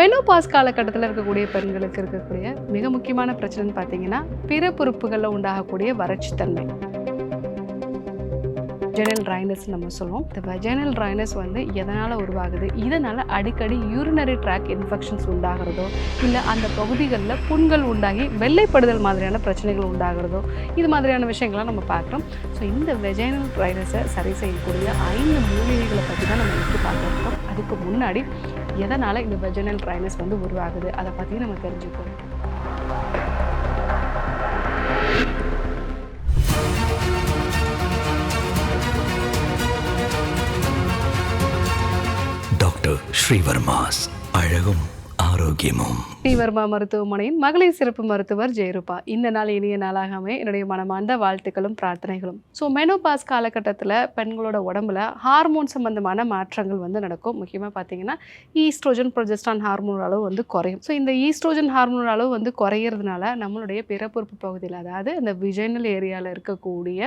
Menopause காலகட்டத்தில் இருக்கக்கூடிய பெண்களுக்கு இருக்கக்கூடிய மிக முக்கியமான பிரச்சனைன்னு பார்த்தீங்கன்னா பிறப்புறுப்புகளில் உண்டாகக்கூடிய வறட்சித்தன்மை. வெஜைனல் ட்ரைனஸ் நம்ம சொல்லுவோம். இந்த வெஜைனல் ட்ரைனஸ் வந்து எதனால் உருவாகுது? இதனால் அடிக்கடி யூரினரி ட்ராக் இன்ஃபெக்ஷன்ஸ் உண்டாகிறதோ இல்லை அந்த பகுதிகளில் புண்கள் உண்டாகி வெள்ளைப்படுதல் மாதிரியான பிரச்சனைகள் உண்டாகிறதோ இது மாதிரியான விஷயங்கள்லாம் நம்ம பார்க்குறோம். ஸோ இந்த வெஜைனல் ட்ரைனஸை சரி செய்யக்கூடிய ஐந்து மூலிகைகளை பற்றி தான் நம்ம எடுத்து பார்த்துருக்கோம் அதுக்கு முன்னாடி எதனால் இந்த வெஜைனல் ட்ரைனஸ் வந்து உருவாகுது? அதை பற்றி நம்ம தெரிஞ்சுக்கணும். டாக்டர் ஸ்ரீவர்மாஸ் அழகும் ஆரோக்கியமும். ஸ்ரீவர்மா மருத்துவமனையின் மகளிர் சிறப்பு மருத்துவர் ஜெயரூபா. இந்த நாள் இனிய நாளாகவே என்னுடைய மனமார்ந்த வாழ்த்துக்களும் பிரார்த்தனைகளும். ஸோ மெனோபாஸ் காலகட்டத்தில் பெண்களோட உடம்புல ஹார்மோன் சம்பந்தமான மாற்றங்கள் வந்து நடக்கும். முக்கியமாக பார்த்தீங்கன்னா ஈஸ்ட்ரோஜன் ப்ரொஜெஸ்டான் ஹார்மோன் அளவு வந்து குறையும். ஸோ இந்த ஈஸ்ட்ரோஜன் ஹார்மோன் அளவு வந்து குறையிறதுனால நம்மளுடைய பிறப்புறுப்பு பகுதியில் அதாவது இந்த விஜயனல் ஏரியாவில் இருக்கக்கூடிய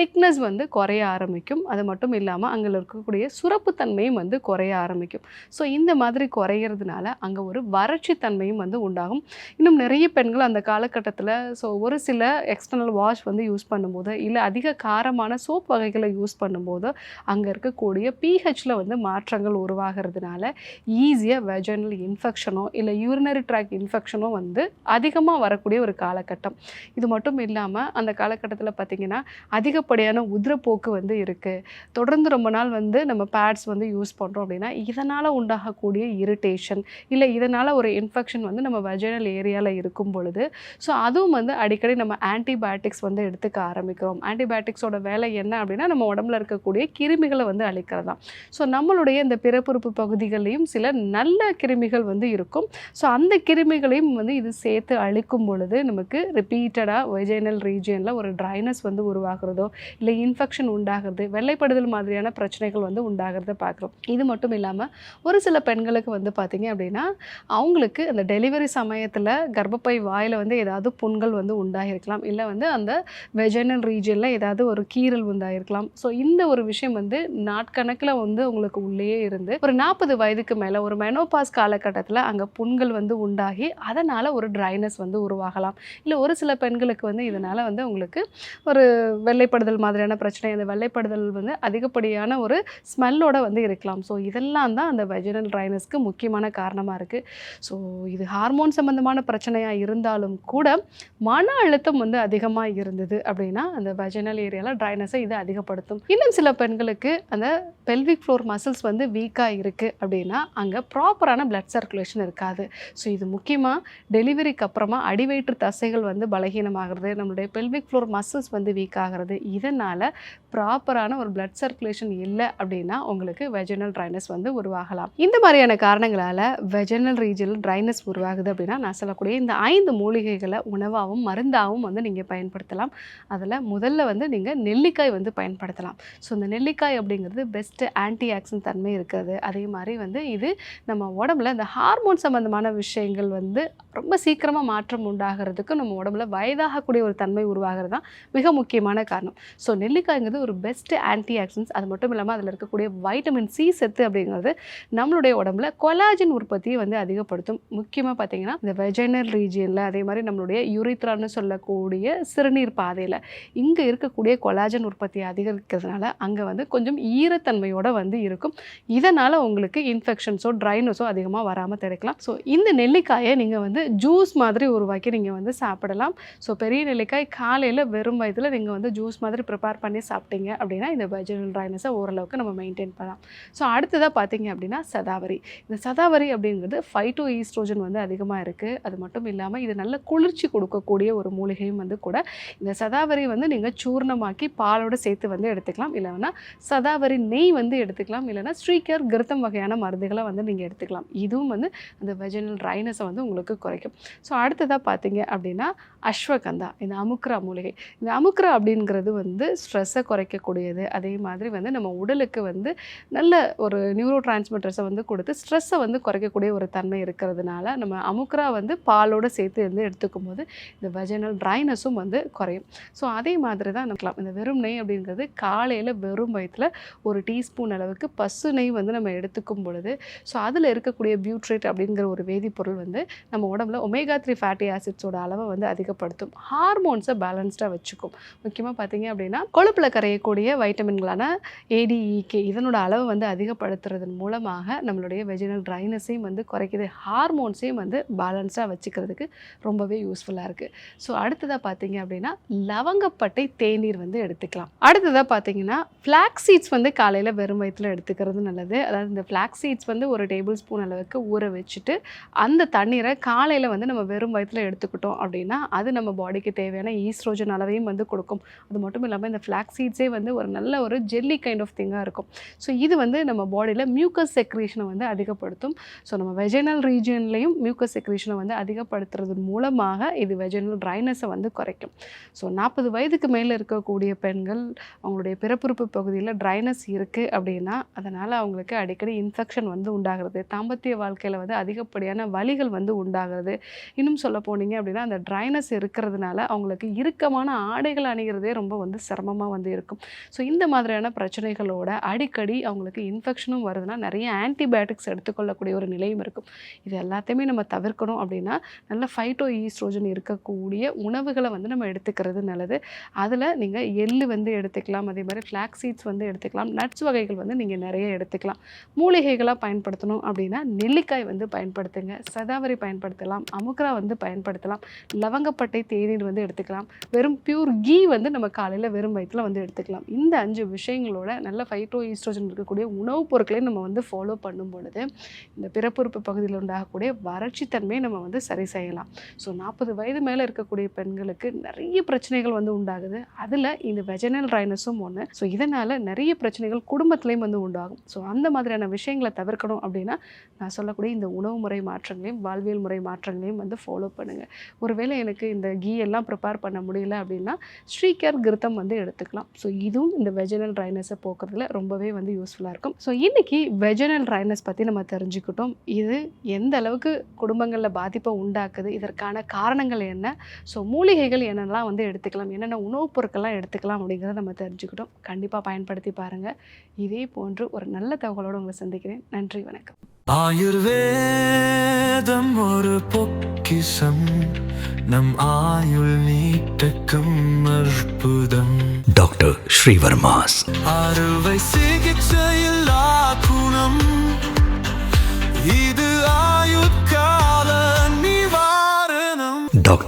திக்னஸ் வந்து குறைய ஆரம்பிக்கும். அது மட்டும் இல்லாமல் அங்கே இருக்கக்கூடிய சுரப்புத்தன்மையும் வந்து குறைய ஆரம்பிக்கும். ஸோ இந்த மாதிரி குறையிறதுனால அங்கே ஒரு வறட்சி நோயும் வந்து உண்டாகும். இன்னும் நிறைய பெண்கள் அந்த காலகட்டத்தில் ஸோ ஒரு சில எக்ஸ்டர்னல் வாஷ் வந்து யூஸ் பண்ணும்போது இல்லை அதிக காரமான சோப் வகைகளை யூஸ் பண்ணும்போது அங்கே இருக்கக்கூடிய பிஹெச்சில் வந்து மாற்றங்கள் உருவாகிறதுனால ஈஸியாக வெஜனல் இன்ஃபெக்ஷனோ இல்லை யூரினரி ட்ராக் இன்ஃபெக்ஷனோ வந்து அதிகமாக வரக்கூடிய ஒரு காலகட்டம். இது மட்டும் இல்லாமல் அந்த காலகட்டத்தில் பார்த்திங்கன்னா அதிகப்படியான உதிரப்போக்கு வந்து இருக்குது தொடர்ந்து ரொம்ப நாள் வந்து நம்ம பேட்ஸ் வந்து யூஸ் பண்ணுறோம் அப்படின்னா இதனால் உண்டாகக்கூடிய இரிட்டேஷன் இல்லை இதனால் ஒரு இன்ஃபெக்ஷன் வந்து நம்ம வெஜைனல் ஏரியாவில் இருக்கும் பொழுது ஸோ அதுவும் வந்து அடிக்கடி நம்ம ஆன்டிபயோட்டிக்ஸ் வந்து எடுத்துக்க ஆரம்பிக்கிறோம். ஆன்டிபயோட்டிக்ஸோட வேலை என்ன அப்படின்னா நம்ம உடம்புல இருக்கக்கூடிய கிருமிகளை வந்து அழிக்கிறது தான் ஸோ நம்மளுடைய இந்த பிறப்புறுப்பு பகுதிகளையும் சில நல்ல கிருமிகள் வந்து இருக்கும். ஸோ அந்த கிருமிகளையும் வந்து இது சேர்த்து அழிக்கும் பொழுது நமக்கு ரிப்பீட்டடாக வெஜைனல் ரீஜியனில் ஒரு ட்ரைனஸ் வந்து உருவாகிறதோ இல்லை இன்ஃபெக்ஷன் உண்டாகிறது வெள்ளைப்படுதல் மாதிரியான பிரச்சனைகள் வந்து உண்டாகிறத பார்க்குறோம். இது மட்டும் இல்லாமல் ஒரு சில பெண்களுக்கு வந்து பார்த்திங்க அப்படின்னா அவங்களுக்கு அந்த டெலிவரி சமயத்தில் கர்ப்பப்பை வாயில் வந்து ஏதாவது புண்கள் வந்து உண்டாகிருக்கலாம் இல்லை வந்து அந்த வெஜனல் ரீஜனில் ஏதாவது ஒரு கீறல் உண்டாகிருக்கலாம் ஸோ இந்த ஒரு விஷயம் வந்து நாட்கணக்கில் வந்து உங்களுக்கு உள்ளேயே இருந்து ஒரு நாற்பது வயதுக்கு மேலே ஒரு மெனோபாஸ் காலகட்டத்தில் அங்கே புண்கள் வந்து உண்டாகி அதனால் ஒரு ட்ரைனஸ் வந்து உருவாகலாம். இல்லை ஒரு சில பெண்களுக்கு வந்து இதனால் வந்து உங்களுக்கு ஒரு வெள்ளைப்படுதல் மாதிரியான பிரச்சனை அந்த வெள்ளைப்படுதல் வந்து அதிகப்படியான ஒரு ஸ்மெல்லோட வந்து இருக்கலாம். ஸோ இதெல்லாம் தான் அந்த வெஜினல் ட்ரைனஸ்க்கு முக்கியமான காரணமாக இருக்குது ஸோ இது ஹார்மோன் சம்மந்தமான பிரச்சனையாக இருந்தாலும் கூட மன அழுத்தம் வந்து அதிகமாக இருந்தது அப்படின்னா அந்த வெஜினல் ஏரியாவில் ட்ரைனஸை இது அதிகப்படுத்தும். இன்னும் சில பெண்களுக்கு அந்த பெல்விக் ஃப்ளோர் மசில்ஸ் வந்து வீக்காக இருக்குது அப்படின்னா அங்கே ப்ராப்பரான பிளட் சர்க்குலேஷன் இருக்காது. ஸோ இது முக்கியமாக டெலிவரிக்கு அப்புறமா அடிவயிற்று தசைகள் வந்து பலகீனமாகிறது நம்மளுடைய பெல்விக் ஃப்ளோர் மசில்ஸ் வந்து வீக் ஆகிறது இதனால் ப்ராப்பரான ஒரு பிளட் சர்க்குலேஷன் இல்லை அப்படின்னா உங்களுக்கு வெஜினல் ட்ரைனஸ் வந்து உருவாகலாம். இந்த மாதிரியான காரணங்களால் வெஜினல் ரீஜனில் ட்ரைனஸ் உருவாகுது அப்படின்னா நான் சொல்லக்கூடிய இந்த ஐந்து மூலிகைகளை உணவாகவும் மருந்தாகவும் வந்து நீங்கள் பயன்படுத்தலாம். அதில் முதல்ல வந்து நீங்கள் நெல்லிக்காய் வந்து பயன்படுத்தலாம். ஸோ இந்த நெல்லிக்காய் அப்படிங்கிறது பெஸ்ட்டு ஆன்டி ஆக்சிடென்ட் தன்மை இருக்கிறது. அதே மாதிரி வந்து இது நம்ம உடம்புல இந்த ஹார்மோன் சம்மந்தமான விஷயங்கள் வந்து ரொம்ப சீக்கிரமாக மாற்றம் உண்டாகிறதுக்கு நம்ம உடம்புல வயதாகக்கூடிய ஒரு தன்மை உருவாகிறது தான் மிக முக்கியமான காரணம். ஸோ நெல்லிக்காய்ங்கிறது ஒரு பெஸ்ட்டு ஆன்டி ஆக்சிடென்ட்ஸ் அது மட்டும் இல்லாமல் அதில் இருக்கக்கூடிய வைட்டமின் சி சத்து அப்படிங்கிறது நம்மளுடைய உடம்புல கொலாஜின் உற்பத்தியை வந்து அதிகப்படுத்தும். முக்கிய முக்கியமாக பார்த்தீங்கன்னா இந்த வெஜைனல் ரீஜியனில் அதே மாதிரி நம்மளுடைய யூரித்ரான்னு சொல்லக்கூடிய சிறுநீர் பாதையில் இங்கே இருக்கக்கூடிய கொலாஜன் உற்பத்தியை அதிகரிக்கிறதுனால அங்கே வந்து கொஞ்சம் ஈரத்தன்மையோடு வந்து இருக்கும். இதனால் உங்களுக்கு இன்ஃபெக்ஷன்ஸோ ட்ரைனஸோ அதிகமாக வராமல் தடுக்கலாம். ஸோ இந்த நெல்லிக்காயை நீங்கள் வந்து ஜூஸ் மாதிரி உருவாக்கி நீங்கள் வந்து சாப்பிடலாம். ஸோ பெரிய நெல்லிக்காய் காலையில் வெறும் வயதில் நீங்கள் வந்து ஜூஸ் மாதிரி ப்ரிப்பேர் பண்ணி சாப்பிட்டீங்க அப்படின்னா இந்த வெஜினல் ட்ரைனஸை ஓரளவுக்கு நம்ம மெயின்டைன் பண்ணலாம். ஸோ அடுத்ததாக பார்த்தீங்க அப்படின்னா சதாவரி. இந்த சதாவரி அப்படிங்கிறது ஃபைட்டோ ஈஸ்ட்ரோஜன் வந்து அதிகமாக இருக்குது அது மட்டும் இல்லாமல் இது நல்ல குளிர்ச்சி கொடுக்கக்கூடிய ஒரு மூலிகையும் வந்து கூட இந்த சதாவரி வந்து நீங்கள் சூர்ணமாக்கி பாலோடு சேர்த்து வந்து எடுத்துக்கலாம். இல்லைன்னா சதாவரி நெய் வந்து எடுத்துக்கலாம். இல்லைன்னா ஸ்ரீகர் கிருத்தம் வகையான மருந்துகளை வந்து நீங்கள் எடுத்துக்கலாம். இதுவும் வந்து அந்த வெஜினல் ட்ரைனஸை வந்து உங்களுக்கு குறைக்கும். ஸோ அடுத்ததாக பார்த்தீங்க அப்படின்னா அஸ்வகந்தா இந்த அமுக்ரா மூலிகை. இந்த அமுக்ரா அப்படிங்கிறது வந்து ஸ்ட்ரெஸ்ஸை குறைக்கக்கூடியது. அதே மாதிரி வந்து நம்ம உடலுக்கு வந்து நல்ல ஒரு நியூரோ டிரான்ஸ்மிட்டர்ஸை வந்து கொடுத்து ஸ்ட்ரெஸ்ஸை வந்து குறைக்கக்கூடிய ஒரு தன்மை இருக்கிறதுனால நம்ம அமுக்ரா வந்து பாலோடு சேர்த்து வந்து எடுத்துக்கும் போது இந்த வெஜனல் ட்ரைனஸும் வந்து குறையும். ஸோ அதே மாதிரி தான் நம்ம இந்த வெறும் நெய் அப்படிங்கிறது காலையில் வெறும் வயிற்றில் ஒரு டீஸ்பூன் அளவுக்கு பசு நெய் வந்து நம்ம எடுத்துக்கும் பொழுது ஸோ அதில் இருக்கக்கூடிய பியூட்ரேட் அப்படிங்கிற ஒரு வேதிப்பொருள் வந்து நம்ம உடம்புல ஒமேகா த்ரீ ஃபேட்டி ஆசிட்ஸோட அளவை வந்து அதிகப்படுத்தும். ஹார்மோன்ஸை பேலன்ஸ்டாக வச்சுக்கும். முக்கியமாக பார்த்தீங்க அப்படின்னா கொழுப்பில் கரையக்கூடிய வைட்டமின்களான ஏடிஇகே e, இதனோட அளவை வந்து அதிகப்படுத்துறதன் மூலமாக நம்மளுடைய வெஜினல் ட்ரைனஸையும் வந்து குறைக்குது. ஹார்மோன்ஸ் ஹார்மோன்ஸையும் வந்து பேலன்ஸாக வச்சுக்கிறதுக்கு ரொம்பவே யூஸ்ஃபுல்லாக இருக்குது ஸோ அடுத்ததாக பார்த்தீங்க அப்படின்னா லவங்கப்பட்டை தேநீர் வந்து எடுத்துக்கலாம். அடுத்ததாக பார்த்தீங்கன்னா ஃப்ளாக் சீட்ஸ் வந்து காலையில் வெறும் வயிற்றில் எடுத்துக்கிறது நல்லது. அதாவது இந்த ஃப்ளாக் சீட்ஸ் வந்து ஒரு டேபிள் ஸ்பூன் அளவுக்கு ஊற வச்சுட்டு அந்த தண்ணீரை காலையில் வந்து நம்ம வெறும் வயிற்றில் எடுத்துக்கிட்டோம் அப்படின்னா அது நம்ம பாடிக்கு தேவையான ஈஸ்ட்ரோஜன் அளவையும் வந்து கொடுக்கும். அது மட்டும் இல்லாமல் இந்த ஃப்ளாக் சீட்ஸே வந்து ஒரு நல்ல ஒரு ஜெல்லி கைண்ட் ஆஃப் திங்காக இருக்கும். ஸோ இது வந்து நம்ம பாடியில் மியூக்கஸ் செக்ரேஷனை வந்து அதிகப்படுத்தும். ஸோ நம்ம வெஜைனல் ரீஜன்லையும் மியூக்கஸ் செக்ரேஷனை வந்து அதிகப்படுத்துறது மூலமாக இது வெஜனல் ட்ரைனஸை வந்து குறைக்கும். ஸோ நாற்பது வயதுக்கு மேலே இருக்கக்கூடிய பெண்கள் அவங்களுடைய பிறப்புறுப்பு பகுதியில் ட்ரைனஸ் இருக்குது அப்படின்னா அதனால் அவங்களுக்கு அடிக்கடி இன்ஃபெக்ஷன் வந்து உண்டாகிறது. தாம்பத்திய வாழ்க்கையில் வந்து அதிகப்படியான வலிகள் வந்து உண்டாகிறது. இன்னும் சொல்ல போனீங்க அப்படின்னா அந்த ட்ரைனஸ் இருக்கிறதுனால அவங்களுக்கு இறுக்கமான ஆடைகள் அணிகிறதே ரொம்ப வந்து சிரமமாக வந்து இருக்கும். ஸோ இந்த மாதிரியான பிரச்சனைகளோட அடிக்கடி அவங்களுக்கு இன்ஃபெக்ஷனும் வருதுன்னா நிறைய ஆன்டிபயோட்டிக்ஸ் எடுத்துக்கொள்ளக்கூடிய ஒரு நிலையும் இருக்கும். இது எல்லாத்தையும் நம்ம தவிர்க்கணும் அப்படின்னா நல்ல ஃபைட்டோ ஈஸ்ட்ரோஜன் இருக்கக்கூடிய உணவுகளை வந்து நம்ம எடுத்துக்கிறது நல்லது. அதில் நீங்கள் எள்ளு வந்து எடுத்துக்கலாம் அதே மாதிரி ஃப்ளாக் சீட்ஸ் வந்து எடுத்துக்கலாம் நட்ஸ் வகைகள் வந்து நீங்கள் நிறைய எடுத்துக்கலாம். மூலிகைகளாக பயன்படுத்தணும் அப்படின்னா நெல்லிக்காய் வந்து பயன்படுத்துங்க சதாவரி பயன்படுத்தலாம் அமுக்ரா வந்து பயன்படுத்தலாம் லவங்கப்பட்டை தேநீர் வந்து எடுத்துக்கலாம் வெறும் பியூர் கீ வந்து நம்ம காலையில் வெறும் வயிற்றில் வந்து எடுத்துக்கலாம். இந்த அஞ்சு விஷயங்களோட நல்ல ஃபைட்டோ ஈஸ்ட்ரோஜன் இருக்கக்கூடிய உணவுப் பொருட்களையும் நம்ம வந்து ஃபாலோ பண்ணும் பொழுது இந்த பிறப்புறுப்பு பகுதியில் உண்டாகக்கூடிய வறட்சித்தன்மையை நம்ம வந்து சரி செய்யலாம். ஸோ நாற்பது வயது மேலே இருக்கக்கூடிய பெண்களுக்கு நிறைய பிரச்சனைகள் வந்து உண்டாகுது. அதில் இந்த வெஜனல் ரைனஸும் ஒன்று ஸோ இதனால் நிறைய பிரச்சனைகள் குடும்பத்துலேயும் வந்து உண்டாகும். ஸோ அந்த மாதிரியான விஷயங்களை தவிர்க்கணும் அப்படின்னா நான் சொல்லக்கூடிய இந்த உணவு முறை மாற்றங்களையும் வாழ்வியல் முறை மாற்றங்களையும் வந்து ஃபாலோ பண்ணுங்கள் ஒருவேளை எனக்கு இந்த கீ எல்லாம் ப்ரிப்பேர் பண்ண முடியல அப்படின்னா ஸ்ரீகர் கிருத்தம் வந்து எடுத்துக்கலாம். ஸோ இதுவும் இந்த வெஜனல் ட்ரைனஸை போக்குறதுல ரொம்பவே வந்து யூஸ்ஃபுல்லாக இருக்கும். ஸோ இன்றைக்கி வெஜனல் ட்ரைனஸ் பற்றி நம்ம தெரிஞ்சுக்கிட்டோம். இது எந்த அளவுக்கு குடும்பங்களில் பாதிப்பை உண்டாக்குது. இதற்கான காரணங்கள் என்ன? ஸோ மூலிகைகள் என்னெல்லாம் வந்து எடுத்துக்கலாம்? என்னென்ன உணவுப் பொருட்கள்லாம் எடுத்துக்கலாம் அப்படிங்கிறத நம்ம தெரிஞ்சுக்கிட்டோம். கண்டிப்பாக பயன்படுத்தி பாருங்கள் இதே போன்று ஒரு நல்ல தகவலோடு உங்களை சந்திக்கிறேன். நன்றி வணக்கம். ஆயுர்வேதம் ஒரு பொக்கிஷம். நம் ஆயுள் நீட்டக்கும் அற்புதம். டாக்டர் ஸ்ரீவர்மாஸ். அறுவை சிகிச்சையில்லா குணம். இது ஆயுட்கால